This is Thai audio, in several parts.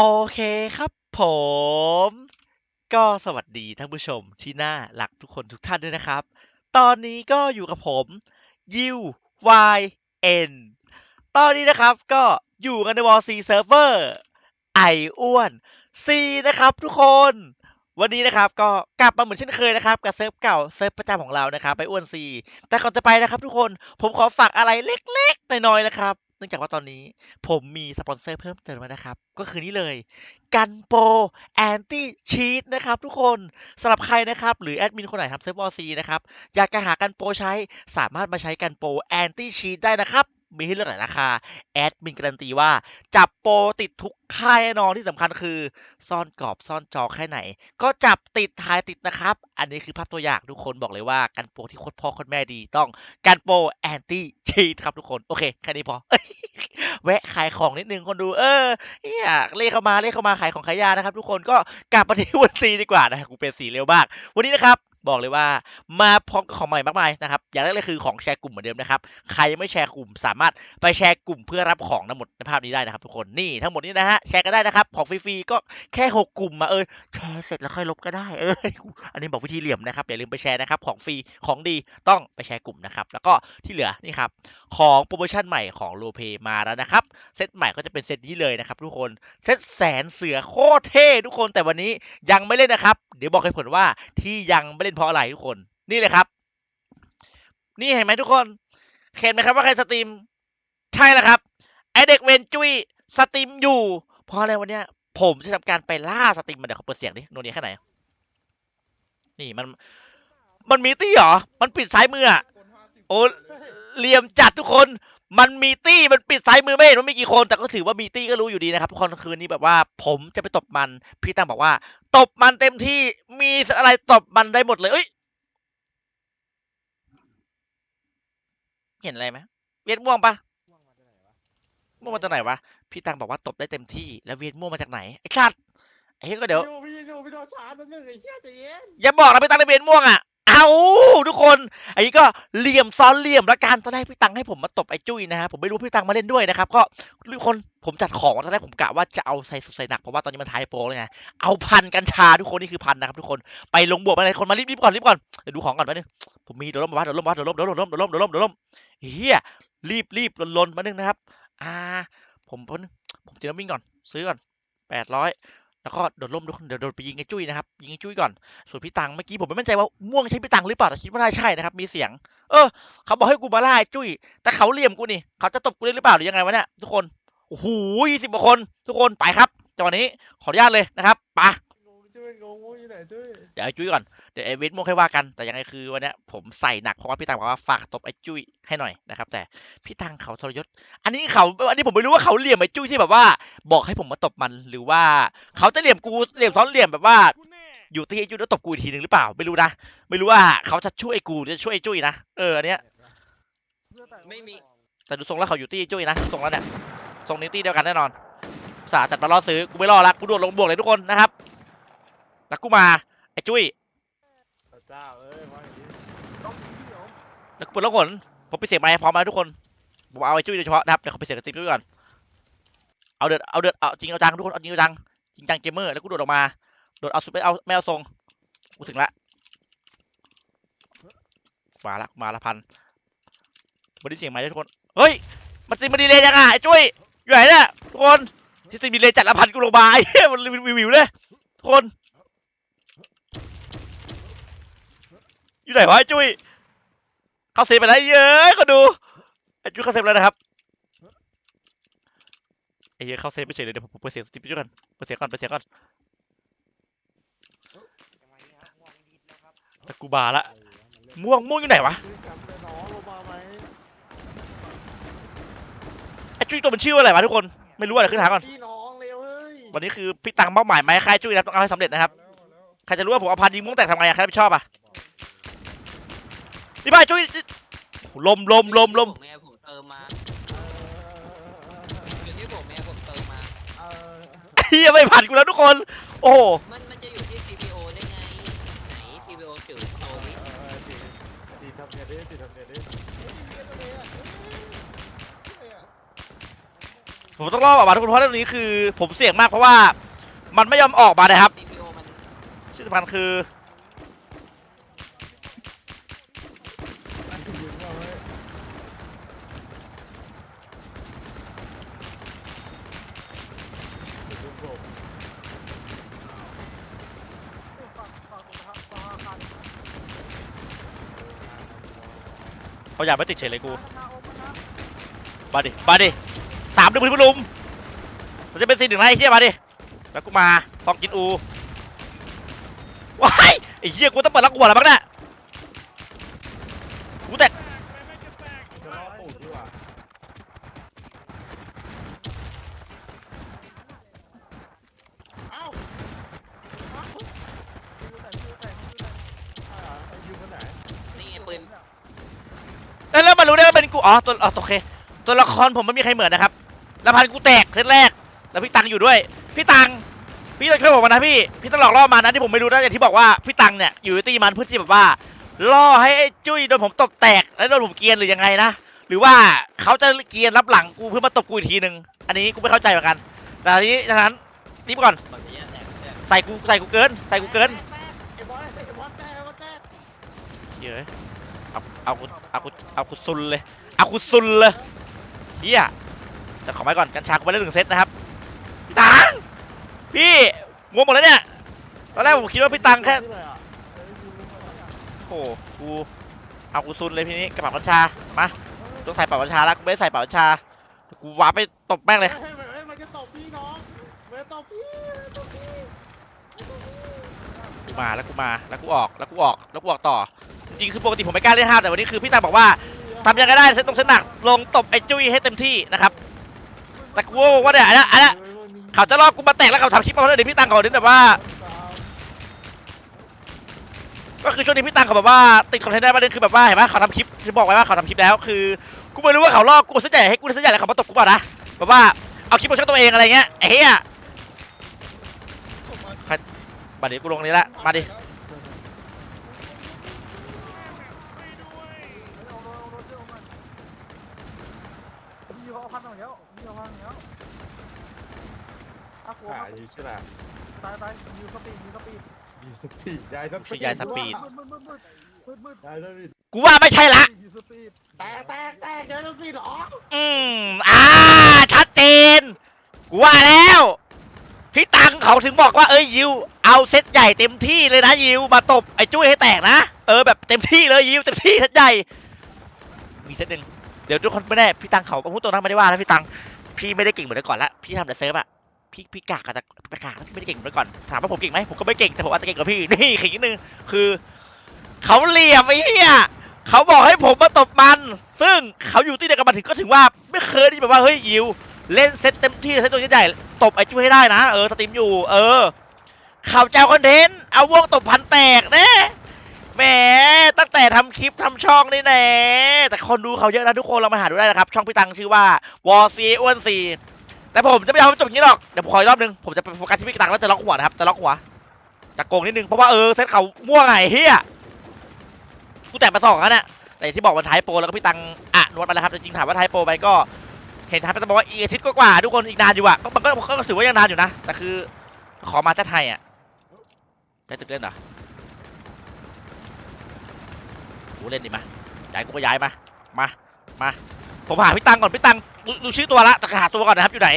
โอเคครับผม ก็สวัสดีท่านผู้ชมที่น่ารักทุกคนทุกท่านด้วยนะครับ ตอนนี้ก็อยู่กับผมยิว Y N ตอนนี้นะครับก็อยู่กันในวอลซีเซิร์ฟเวอร์ไออ้วน C นะครับทุกคน วันนี้นะครับก็กลับมาเหมือนเช่นเคยนะครับ กับเซิร์ฟเก่าเซิร์ฟประจำของเรานะครับ ไปอ้วน C แต่ก่อนจะไปนะครับทุกคนผมขอฝากอะไรเล็กๆน้อยๆนะครับ เนื่องจากว่าตอนนี้ผมมีสปอนเซอร์เพิ่มเติมมานะครับ ก็คือนี่เลย กันโปรแอนตี้ชีตนะครับทุกคนสำหรับใครนะครับ หรือแอดมินคนไหนทำเซิร์ฟวอซีนะครับ อยากจะหากันโปรใช้สามารถมาใช้กันโปรแอนตี้ชีตได้นะครับ มีให้เลือกหลายราคา แอดมินการันตีว่า จับโปรติดทุกค่ายแน่นอนที่สำคัญคือ ซ่อนกรอบซ่อนจอแค่ไหน ก็จับติดถ่ายติดนะครับ อันนี้คือภาพตัวอย่างทุกคนบอกเลยว่ากันโปรที่โคตรพ่อโคตรแม่ดีต้องกันโปรแอนตี้ชีตครับทุกคน โอเคแค่นี้พอแวะขายของนิดนึงคนดูเออเนี่ยเลขเข้ามาเลขเข้ามาขายของขายยานะครับ ทุกคนก็กลับมาที่วันซีดีกว่านะกูเป็นสีเร็วมาก วันนี้นะครับ บอกเลยว่ามาพร้อมกับของใหม่มากมายนะครับ อย่างแรกเลยคือของแชร์กลุ่มเหมือนเดิมนะครับ ใครยังไม่แชร์กลุ่มสามารถไปแชร์กลุ่มเพื่อรับของทั้งหมดในภาพนี้ได้นะครับทุกคน นี่ทั้งหมดนี้นะฮะแชร์กันได้นะครับ ของฟรีๆก็แค่หกกลุ่มมาเออแชร์เสร็จแล้วค่อยลบก็ได้เอออันนี้บอกวิธีเหลี่ยมนะครับอย่าลืมไปแชร์นะครับของฟรีของดีต้องไปแชร์กลุ่มนะครับแล้วก็ที่เหลือนี่ครับของโปรโมชั่นใหม่ของโลเ y มาแล้วนะครับเซตใหม่ก็จะเป็นเซตนี้เลยนะครับทุกคนเซตแสนเสือโคตรเท่ทุกคนแต่วันนี้ยังไม่เล่นนะครับ เดี๋ยวบอกให้ผลว่าที่ยังไม่เล่นเพราะอะไรทุกคน นี่เลยครับ นี่เห็นไหมทุกคนเห็นไหมครับว่าใครสตรีม ใช่แล้วครับไอเด็กเวนจุ้ยสตรีมอยู่ เพราะอะไรวันเนี้ย ผมจะทำการไปล่าสตรีมมาเดี๋ยวเขาเปิดเสียงดิโนเนียแค่ไหน นี่มัน มันมีตี้เหรอ มันปิดซ้ายมืออะโอ้เหลี่ยมจัดทุกคน มันมีตี้มันปิดซ้ายมือไม่เห็นว่ามีกี่คนแต่ก็ถือว่ามีตี้ก็รู้อยู่ดีนะครับทุกคนคืนนี้แบบว่า ผมจะไปตบมัน พี่ตั้งบอกว่า ตบมันเต็มที่มีอะไรตบมันได้หมดเลยเอ้ยเห็นอะไรไหมเวียนม่วงปะม่วงมาจากไหนวะพี่ตังบอกว่าตบได้เต็มที่แล้วเวียนม่วงมาจากไหนไอ้ชัดไอ้เฮ้ยก็เดี๋ยวพี่ดูพี่ดูชาร์จนิดนึงไอ้เหี้ยใจเย็นอย่าบอกนะพี่ตังได้เวียนม่วงอะ เอาทุกคนอันนี้ก็เหลี่ยมซ้อนเหลี่ยมละกันตอนแรกพี่ตังให้ผมมาตบไอ้จุ้ยนะฮะผมไม่รู้พี่ตังมาเล่นด้วยนะครับก็ทุกคนผมจัดของตอนแรกผมกะว่าจะเอาใส่สุดใส่หนักเพราะว่าตอนนี้มันท้ายโปรเลยไงเอาพันกัญชาทุกคนนี่คือพันนะครับทุกคนไปลงบวกไปเลยคนมารีบรีบก่อนรีบก่อนเดี๋ยวดูของก่อนแป๊บนึงผมมีเดี๋ยวล้มมาเดี๋ยวล้มมาเดี๋ยวล้มเดี๋ยวล้มเดี๋ยวล้มเดี๋ยวล้มเดี๋ยวล้มเฮียรีบรีบลนลนมานึงนะครับ อ่า ผมผมผมจะวิ่งก่อน ซื้อก่อนแปดร้อย แล้วก็โดดล่มทุกคนเดี๋ยวโดดไปยิงไอ้จุ้ยนะครับยิงไอ้จุ้ยก่อนส่วนพี่ตังเมื่อกี้ผมไม่มั่นใจว่าม่วงใช่พี่ตังหรือเปล่าแต่คิดว่าน่าใช่นะครับมีเสียง เออ เขาบอกให้กูมาล่าไอ้จุ้ย แต่เขาเหลี่ยมกูนี่เขาจะตบกูได้หรือเปล่าหรือยังไงวะเนี่ยทุกคนโอ้โหยี่สิบกว่าคน ทุกคนไปครับจังหวะนี้ขออนุญาตเลยนะครับไปะงงจุ้ยงงงอยู่ไหนจุ้ยเดี๋ยวไอ้จุ้ยก่อน เดี๋ยวไอ้เวทม่วงค่อยว่ากัน แต่ยังไงคือวันเนี้ยผมใส่หนักเพราะว่าพี่ตังบอกว่าฝากตบไอ้จุ้ยให้หน่อยนะครับ แต่พี่ตังเขาทรยศ อันนี้เขา อันนี้ผมไม่รู้ว่าเขาเหลี่ยมไอ้จุ้ยที่แบบว่า บอกให้ผมมาตบมัน หรือว่าเขาจะเหลี่ยมกู เหลี่ยมซ้อนเหลี่ยมแบบว่า อยู่ที่ไอ้จุ้ยแล้วตบกูอีกทีหนึ่งหรือเปล่า ไม่รู้นะ ไม่รู้ว่าเขาจะช่วยกูหรือจะช่วยไอ้จุ้ยนะ เอออันเนี้ย ไม่มี แต่ดูทรงแล้วเขาอยู่ที่ไอ้จุ้ยนะทรงแล้วเนี่ยทรงนี้ตีเดียวกันแน่นอน สาจัดมาล่อซื้อ กูไม่รอละกูโดดลงบวกเลยทุกคนนะครับ แล้วกูมา ไอ้จุ้ยพระเจ้าเอ้ยว่าอย่างนี้แล้วกูเปิดแล้วขนผมไปเสียไม้พร้อมไหมทุกคนผมเอาไอ้จุ้ยโดยเฉพาะนะครับเดี๋ยวเขาไปเสียกระติบด้วยก่อนเอาเดือดเอาเดือดเอาจริงเอาจังทุกคนเอาจริงเอาจังจริงจังเกมเมอร์แล้วกูโดดออกมาโดดเอาสุดไม่เอาไม่เอาทรงกูถึงละมาละมาละพันมาได้เสียงไม้ทุกคนเฮ้ยมันซิมันดีเลยยังอะไอ้จุ้ยอยู่ไหนเนี่ยทุกคนที่ซิมดีเลยจัดละพันกูลงมาไอ้เหี้ยมันวิววิวเลยทุกคน อยู่ไหนวะไอ้จุ้ยเข้าเซฟไปแล้วเยอะก็ดูไอ้จุ้ยเข้าเซฟแล้วนะครับไอ้เหี้ยเข้าเซฟไม่เฉยเลยเดี๋ยวผมเปิดเสียงสติ๊กไปด้วยกันเปิดเสียงก่อนเปิดเสียงก่อนแต่กูบาละม่วงม่วงอยู่ไหนวะจุ้ยจำได้น้องลงมาไหมไอ้จุ้ยตัวมันชื่อว่าอะไรวะทุกคนไม่รู้อะไรขึ้นหาก่อนพี่น้องเร็วเฮ้ยวันนี้คือพี่ตังเป้าหมายไหมค่ายจุ้ยนะครับต้องเอาให้สำเร็จนะครับใครจะรู้ว่าผมเอาพันยิงม่วงแตกทำไงอะใครรับผิดชอบอะ นี่บ้าจุ้ยลมลมลมลมแม่ผมเติมมาอยู่ที่ผมแม่ผมเติมมาเออเฮียไม่ผ่านกูแล้วทุกคน โอ้โหมันมันจะอยู่ที่ CPO ได้ไงไหน CPO ถือโชว์ดิเออดีดีทำเนี่ยดิดีทำเนี่ยดิผมต้องรอออกมาทุกคนเพราะเรื่องนี้คือ ผมเสี่ยงมากเพราะว่า มันไม่ยอมออกมานะครับ CPU มันที่สำคัญคือ ยิงมาเว้ยเดี๋ยวดูผม เขาอยากไม่ติดเฉยเลยกูมาดิมาดิสามดึงพื้นลุมมันจะเป็นสี่หนึ่งไรไอ้เฮียมาดิแล้วกูมาซองกินอูว้ายไอ้เฮียกูต้องเปิดลักหัวแล้วบ้างเนี่ยกูแตก จะรอตูดดีกว่าเอ้าเอ้าอ่าไอ้ยูมันไหน นี่ไงปืน แล้วแล้วมันรู้ได้ว่าเป็นกู อ๋อตัวอ๋อโอเค ตัวละครผมไม่มีใครเหมือนนะครับแล้วพันกูแตกเซตแรก แล้วพี่ตังอยู่ด้วย พี่ตังพี่ต้องช่วยผมนะพี่ พี่ต้องหลอกล่อมันนะที่ผมไม่รู้นะอย่างที่บอกว่าพี่ตังเนี่ยอยู่ตีมันเพื่อที่แบบว่าล่อให้ไอ้จุ้ยโดนผมตบแตกแล้วโดนผมเกียนหรือยังไงนะหรือว่าเขาจะเกียนรับหลังกูเพื่อมาตบกูอีกทีหนึ่งอันนี้กูไม่เข้าใจเหมือนกัน แต่อันนี้ดังนั้นรีบก่อนใส่กูใส่กูเกินใส่กูเกินไอ้บอสไอ้บอสแตกไอ้บอสแตกเอาเอากูเอากูเอากูซุนเลย อากูซุนเลยเฮียจะขอไว้ก่อนกัญชากูไปได้หนึ่งเซตนะครับพี่ตังพี่งงหมดแล้วเนี่ยตอนแรกผมคิดว่าพี่ตังแค่โอ้กูเอากูซุนเลยทีนี้กระเป๋ากัญชามาต้องใส่กระเป๋ากัญชาแล้วกูไม่ใส่กระเป๋ากัญชากูวาร์ปไปตบแม่งเลยมันจะตบพี่น้องมันตบพี่ตบพี่กูมาแล้วกูมาแล้วกูออกแล้วกูออกแล้วกูออกต่อจริงคือปกติผมไม่กล้าเล่นห้าแต่วันนี้คือพี่ตังบอกว่า ทำยังไงได้เซตตรงเซตหนักลงตบไอ้จุ้ยให้เต็มที่นะครับแต่กูบอกว่าเนี่ยอันนี้อันนี้เขาจะลอกกูมาแตกแล้วเขาทำคลิปมาแล้วเดี๋ยวพี่ตังเขาเนี่ยแบบว่า ก็คือช่วงนี้พี่ตังเขาแบบว่าติดคอนเทนต์ได้ประเด็นคือแบบว่าเห็นไหมเขาทำคลิปที่บอกไว้ว่าเขาทำคลิปแล้วคือกูไม่รู้ว่าเขาลอกกูเส้นใหญ่ให้กูเส้นใหญ่แล้วเขามาตบกูเปล่านะแบบว่าเอาคลิปมาช่องตัวเองอะไรเงี้ยไอ้เหี้ยบัดเดี๋ยวกูลงนี้ละมาดิ มีเขาเอาพันหน่อยแล้วมีเขาพันหน่อยแล้ว อะกลัวขายอยู่ใช่ไหมตายตายมีสปีดมีสปีดมีสปีดยายสปีดคือยายสปีดมืดมืดมืดมืดมืดมืดยายสปีดกูว่าไม่ใช่ละมีสปีดแตกแตกแตกยายสปีดเหรออืมอ่าชัดเจนกูว่าแล้วพี่ตังเขาถึงบอกว่าเอ้ยยิวเอาเซตใหญ่เต็มที่เลยนะยิวมาตบไอ้จุ้ยให้แตกนะเออแบบเต็มที่เลยยิวเต็มที่เซตใหญ่มีเซตหนึ่งเดี๋ยวทุกคนไม่แน่พี่ตังเขาพูดตรงนั้นไม่ได้ว่านะพี่ตังพี่ไม่ได้เก่งเหมือนแต่ก่อนละพี่ทำแต่เซิร์ฟอะ พี่พี่กากอาจจะพี่กากพี่ไม่ได้เก่งเหมือก่อน ถามว่าผมเก่งไหมผมก็ไม่เก่งแต่ผมอาจจะเก่งกว่าพี่นี่ขิงนิดนึงคือเขาเหลี่ยมไอ้เหี้ยเขาบอกให้ผมมาตบมัน ซึ่งเขาอยู่ที่เดียวกันมาถึงก็ถึงว่าไม่เคยที่แบบว่าเฮ้ยยิวเล่นเซตเต็มที่เซตตัวใหญ่ๆตบไอ้จุ้ยให้ได้นะเออสตรีมอยู่ เออข่าวเจ้าคอนเทนต์เอาวงตบพันแตกแน่แหมตั้งแต่ทำคลิปทำช่องนี่แน่แต่คนดูเขาเยอะนะทุกคนเรามาหาดูได้นะครับ ช่องพี่ตังชื่อว่าวอซีอ้วนซี แต่ผมจะไม่เอาจบอย่างนี้หรอก เดี๋ยวผมขออีกรอบนึง ผมจะไปโฟกัสที่พี่ตังแล้วจะล็อกหัวนะครับ จะล็อกหัวจะโกงนิดนึง เพราะว่าเออเซตเขาม่วงไงเฮียกูแตกมาสองแล้วเนี่ยแต่อย่างที่บอกวันท้ายโปรแล้วก็พี่ตังอะนวดมาแล้วครับ จริงๆถามว่าท้ายโปรไปก็ เห็นทัพจะบอกว่าอีกอาทิตย์กว่าทุกคนอีกนานอยู่อะก็มันก็ก็ถือว่ายังนานอยู่นะ แต่คือขอมาจะไทยอะได้ตึกเล่นเหรอกูเล่นดิมาย้ายกูก็ย้ายมา มา มา ผมหาพี่ตังก่อนพี่ตังดูดูชื่อตัวละแต่หาตัวก่อนนะครับอยู่ไหน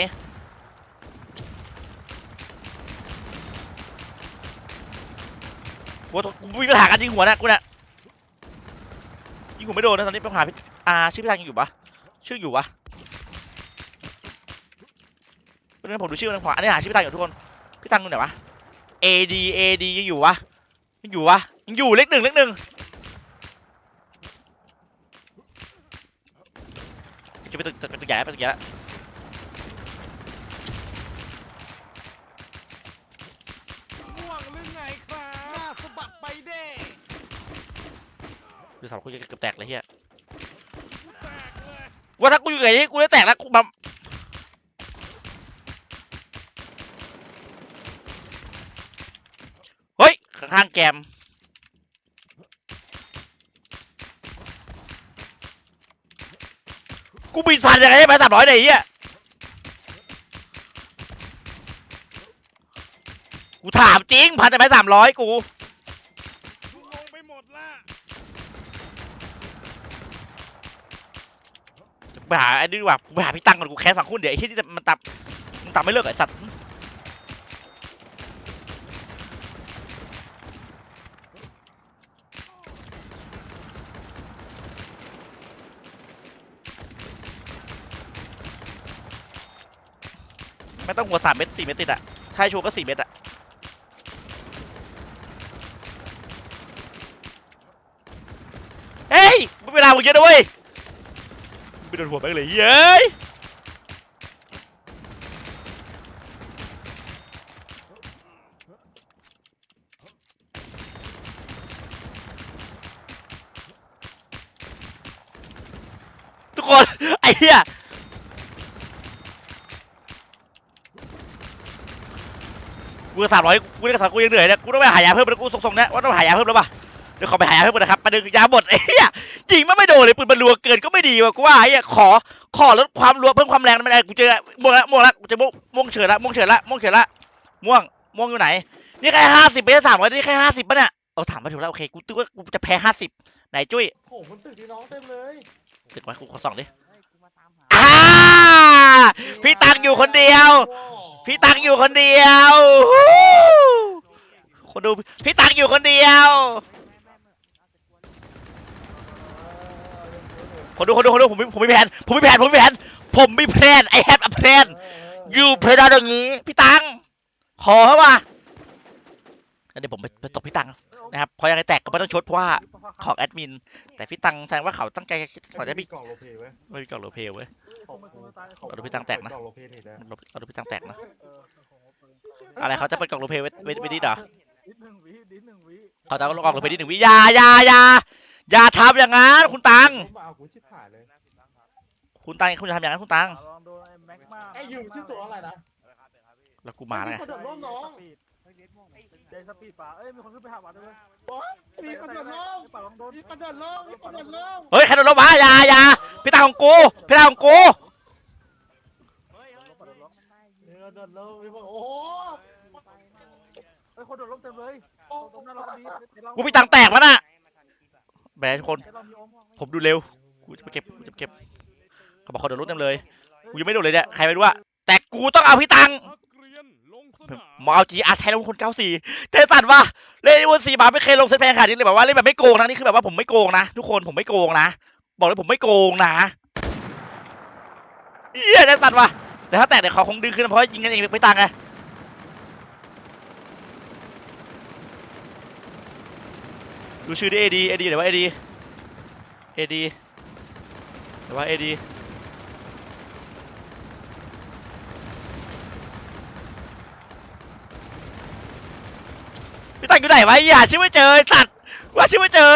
กูกูมีปัญหาการยิงหัวนะกูเนี่ยยิงหัวไม่โดนนะตอนนี้ไปหาพี่อ่าชื่อพี่ตังยังอยู่ปะชื่ออยู่ปะเพราะฉะนั้นผมดูชื่อมันขวาอันนี้หาชื่อพี่ตังอยู่ทุกคนพี่ตังอยู่ไหนวะ AD AD ยังอยู่วะยังอยู่วะยังอยู่เลขหนึ่งเลขหนึ่ง จะไปตึกไปตึกใหญ่แล้วไปตึกใหญ่แล้วม่วงหรือไงครับหน้าสะบัดไปเด้ดูสามคนเกือบแตกเลยเฮียว่าถ้ากูอยู่ไหนกูได้แตกแล้วกูมาเฮ้ยข้างๆแกม กูมีนสันยังไงให้ไปสามร้อยไหนเฮียกูถามจริงพันจะไปสามร้อยกูลงไปหมดละจะไปาไอ้ดีกว่ากูไปหาพี่ตังก่อนกูแคสฝั่งคุณเดี๋ยวไอ้ที่นี่จะมันตับมันตับไม่เลิกไอ้สัตว์ ไม่ต้องหัวสามเม็ดสี่เม็ดติดอะถ้าให้ชัวร์ก็สี่เม็ดอะเฮ้ยเวลามึงเยอะนะเว้ยไม่โดนหัวแม่งเลยเย้ยทุกคนไอ้เหี้ย สามร้อยกูได้กระสอบกูยังเหนื่อยเนี่ยกูต้องไปหายาเพิ่มแล้วกูส่งๆเนี่ยว่าต้องหายาเพิ่มแล้วป่ะเดี๋ยวขอไปหายาเพิ่มก่อนนะครับประเด็นคือยาหมดไอ้เหี้ยยิงมันไม่โดนเลยปืนมันรัวเกินก็ไม่ดีว่ะกูว่าไอ้เหี้ยขอขอลดความรัวเพิ่มความแรงไม่ได้กูเจอม่วงละม่วงละกูเจอม่วงม่วงเฉินละม่วงเฉินละม่วงเฉินละม่วงม่วงอยู่ไหนนี่แค่ห้าสิบไม่ใช่สามร้อยนี่แค่ห้าสิบป่ะเนี่ยเอาถามมาถูกแล้วโอเคกูตึกว่ากูจะแพ้ห้าสิบไหนจุ้ยโอ้โหมันตึกที่น้องเต็มเลยตึกไว้กูขอส่องดิอ่าพี่ตังอยู่คนเดียว พี่ตังอยู่คนเดียวคนดูพี่ตังอยู่คนเดียว คนดูคนดูคนดูผมผมมีแผนผมมีแผนผมมีแผนผมมีแผนไอแฮปอะแผนอยู่เพลดอย่างนี้ พี่ตังขอเขาว่าเดี๋ยวผมไปไปตบพี่ตัง นะครับเพราะยังไงแตกก็ไม่ต้องชดเพราะว่าของแอดมิน แต่พี่ตังแสดงว่าเขาตั้งใจขอจะพี่กล่องโลเพไว้ไม่มีกล่องโลเพลเว้ยของกูเอาดูพี่ตังแตกนะกล่องโลเพนี่นะมันลบเอาดูพี่ตังแตกนะอะไรเขาจะเปิดกล่องโลเพไว้ไว้ไว้ดิเหรอนิดหนึ่งวินิดหนึ่งวิเขาจะเอากล่องโลเพดิหนึ่งวิอยาอยาอยาอย่าทำอย่างนั้นคุณตังผมมาเอากูชิบหายเลยคุณตังคุณจะทำอย่างนั้นคุณตังลองโดนไอ้แม็กมาไอ้ยูชื่อตัวอะไรนะแล้วกูมาแล้วไง กระโดดร่มน้องเจสปีดป่าเอ้ยมีคนขึ้นไปหาวัดด้วยโอ๊ยมีกระโดดร่มป่าลองโดนมีกระโดดร่มมีกระโดดร่มเฮ้ยใครโดนลบวะอยาอยาพี่ตังของกูพี่ตังของกูมีกระโดดร่มมีบอกโอ้โหเฮ้ยคนโดนล้มเต็มเลยโอ้ตรงนั้นเราดีกูพี่ตังแตกแล้วน่ะแหมทุกคนเรามีอมผมดูเร็วกูจะไปเก็บกูจะไปเก็บเขาบอกเขาโดนรถเต็มเลยกูยังไม่โดนเลยเนี่ยใครไม่รู้อะแต่กูต้องเอาพี่ตัง มาเอาจีอาร์ใช้ลงคนเก้าสี่เทสันวะเล่นวันสี่บาทไม่เคยลงเซตแพงขนาดนี้เลยแบบว่าเล่นแบบไม่โกงนะนี่คือแบบว่าผมไม่โกงนะทุกคนผมไม่โกงนะบอกเลยผมไม่โกงนะเฮียเทสันวะแต่ถ้าแตกเดี๋ยวเขาคงดึงขึ้นเพราะยิงกันเองไม่ตังไงดูชื่อดิเอดีเอดีเดี๋ยวว่าเอดีเอดีเดี๋ยวว่าเอดี พี่ตังอยู่ไหนวะอย่าชื่อไม่เจอไอ้สัตว์ว่าชื่อไม่เจอ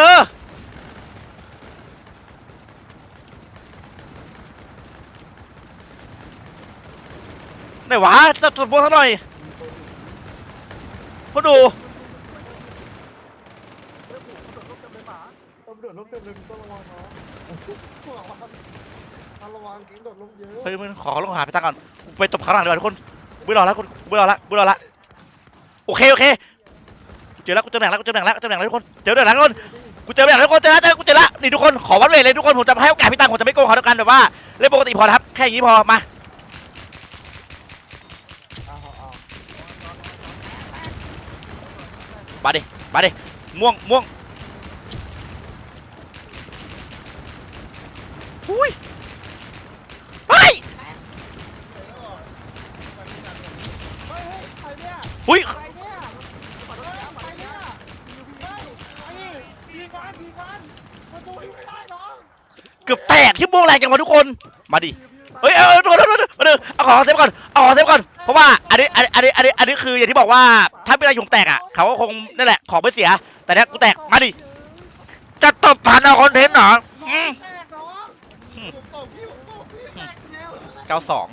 ไหนวะจะตรวจบวกเท่าหน่อยเขาดูตำรวจร่มเต็มเลยต้องระวังน้อระวังต้องระวังกิ้งโดดร่มเยอะเฮ้ยมึงขอลงหาพี่ตังก่อนไปตบข้างหลังดีกว่าทุกคนไม่รอแล้วคนไม่รอแล้วกูไม่รอแล้วโอเคโอเค เจอแล้วกูเจอแหล่งแล้วกูเจอแหล่งแล้วกูเจอแหล่งแล้วทุกคนเจอแหล่งแล้วทุกคนกูเจอแหล่งแล้วทุกคนเจอแล้วเจอกูเจอแล้วนี่ทุกคนขอวัดเวทเลยทุกคนผมจะให้โอกาสพี่ตังผมจะไม่โกงเขาด้วยกันแบบว่าเล่นปกติพอครับแค่อย่างนี้พอมาเอาเอาเอามาดิมาดิม่วงม่วงอุ้ยเฮ้ย เฮ้ยเฮ้ยใครเนี่ย อุ้ย ใครเนี่ยเฮ้ยใครเนี่ยเฮ้ยไอ้นี่ดีกันดีกันประตูไม่ได้น้อง เกือบแตกที่ม่วงแรงจังวะทุกคน มาดิเฮ้ยเออทุกคนทุกคนทุกคนมาดูเอาของเซฟก่อนเอาของเซฟก่อนเพราะว่าอันนี้อันนี้อันนี้อันนี้อันนี้คืออย่างที่บอกว่าถ้าไม่ได้ยุงแตกอะเขาก็คงนั่นแหละของไม่เสีย แต่เนี้ยกูแตกมาดิจะตบพันเอาคอนเทนต์เหรออืมแตกน้องผมตบพี่ผมตบพี่แตกแล้วเก้าสอง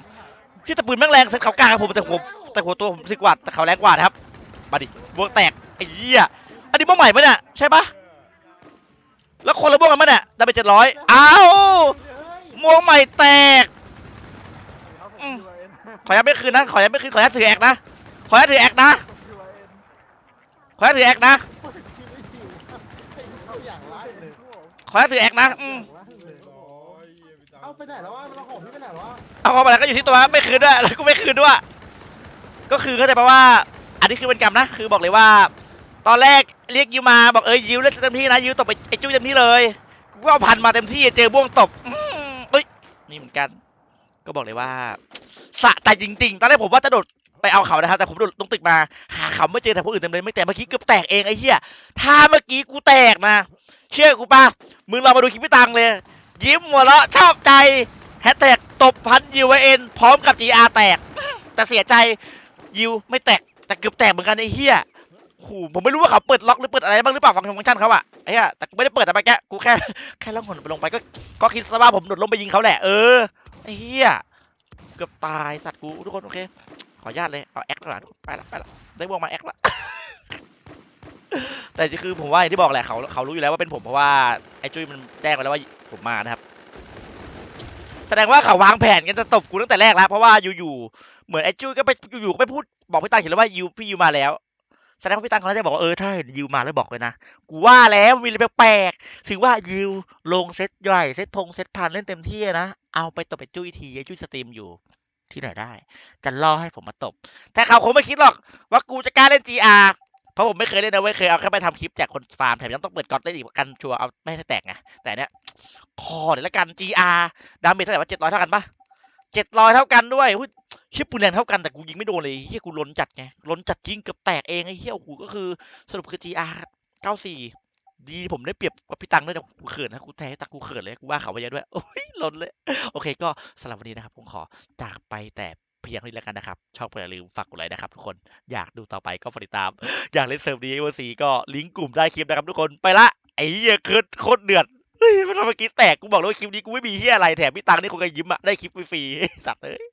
ที่ตะปืนแม่งแรงเซตเขากลางครับผมแต่ผมแต่หัวตัวผมสิกว่าแต่เขาแรงกว่านะครับมาดิบวกแตกไอ้เหี้ยอันนี้ม่วงใหม่ปะเนี่ยใช่ปะแล้วคนละม่วงกันปะเนี่ยได้ไปเจ็ดร้อยอ้าว ม่วงใหม่แตกขออนุญาตไม่คืนนะ ขออนุญาตไม่คืน ขออนุญาตถือแอกนะ ขออนุญาตถือแอกนะอให้ถือแอคนะไม่คิดไม่คิดไอ้เขาอย่างไรเลยขอให้ถือแอคนะอืมเอาไปไหนแล้ววะเราของพี่ไปไหนแล้ววะเอาเข้ามาแล้วก็อยู่ที่ตัวไม่คืนด้วยแล้วกูไม่คืนด้วย ก็คือเข้าใจปะว่า อันนี้คือเป็นกรรมนะ คือบอกเลยว่า ตอนแรกเรียกยิวมาบอกเอ้ยยิวเล่นเต็มที่นะยิวตบไปไอ้จุ้ยเต็มที่เลย กูก็เอาพันมาเต็มที่เจอบ่วงตบอืมเอ้ย นี่เหมือนกัน ก็บอกเลยว่าสะใจจริง ๆ ตอนแรกผมว่าจะโดดไปเอาเขานะครับแต่ผมโดดลงตึกมาหาเขาไม่เจอแต่คนอื่นเต็มเลยไม่แต่เมื่อกี้เกือบแตกเองไอ้เหี้ยถ้าเมื่อกี้กูแตกนะ เชื่อกูป่ะมึงลองมาดูคลิปพี่ตังเลย ยิ้มหัวเราะชอบใจแฮชแท็กตบพันยูเอ็นพร้อมกับ GR แตก แต่เสียใจยิวไม่แตกแต่เกือบแตกเหมือนกันไอ้เหี้ย โอ้โหผมไม่รู้ว่าเขาเปิดล็อกหรือเปิดอะไรบ้างหรือเปล่าฟังก์ชันเขาอะไอ้เหี้ยแต่กูไม่ได้เปิดแต่ไปแกกูแค่แค่ล่องหนไปลงไปก็ก็คิดซะว่าผมโดดลงไปยิงเขาแหละเออไอ้เหี้ยเกือบตายสัตว์กูทุกคนโอเคขออนุญาตเลยเอาแอคก่อนไปละไปละได้บวกมาแอคละแต่คือผมว่าอย่างที่บอกแหละเขาเขารู้อยู่แล้วว่าเป็นผมเพราะว่าไอ้จุ้ยมันแจ้งไปแล้วว่าผมมานะครับ แสดงว่าเขาวางแผนกันจะตบกูตั้งแต่แรกแล้วเพราะว่าอยู่ๆเหมือนไอ้จุ้ยก็ไปอยู่ๆก็ไปพูดบอกพี่ตังเห็นแล้วว่ายูพี่ยูมาแล้ว แสดงว่าพี่ตังเขาน่าจะบอกว่าเออถ้าเห็นยูมาแล้วบอกเลยนะกูว่าแล้วมีอะไรแปลกๆถึงว่ายูลงเซตใหญ่เซตพงเซตพันเล่นเต็มที่นะเอาไปตบไอ้จุ้ยทีจุ้ยสตรีมอยู่ที่ไหนได้ จะล่อให้ผมมาตบ แต่เขาคงไม่คิดหรอก ว่ากูจะกล้าเล่น GR เพราะผมไม่เคยเล่นนะเว้ยเคยเอาแค่ไปทำคลิปแจกคนฟาร์มแถมยังต้องเปิดก๊อตได้อีกกันชัวร์เอาไม่ให้แตกไงแต่เนี้ยคอเดี๋ยวละกัน GR ดาเมจเท่าไหร่ว่าเจ็ดร้อยเท่ากันปะเจ็ดร้อยเท่ากันด้วย หุ้ยปืนแรงเท่ากันแต่กูยิงไม่โดนเลยเฮียกูล้นจัดไงล้นจัดยิงเกือบแตกเองไอ้เฮียโอ้โหก็คือสรุปคือ GR เก้าสี่ดีผมได้เปรียบกับพี่ตังด้วยนะกูเขินนะกูแทงให้ตังกูเขินเลยกูว่าเขาไปเยอะด้วยโอ้ยล้นเลย โอเคก็สำหรับวันนี้นะครับผมขอจากไปแต่เพียงนี้แล้วกันนะครับ ชอบก็อย่าลืมฝากกดไลค์นะครับทุกคนอยากดูต่อไปก็ฝากติดตาม อยากเล่นเซิร์ฟดีเอร์ซีก็ลิงก์กลุ่มได้คลิปนะครับทุกคนไปละไอ้เหี้ยเคิร์ดโคตรเดือดเฮ้ยมันเมื่อกี้แตกกูบอกเลยว่าคลิปนี้กูไม่มีเหี้ยอะไรแถมพี่ตังนี่คงจะยิ้มอะได้คลิปฟรีๆสัตว์เอ้ย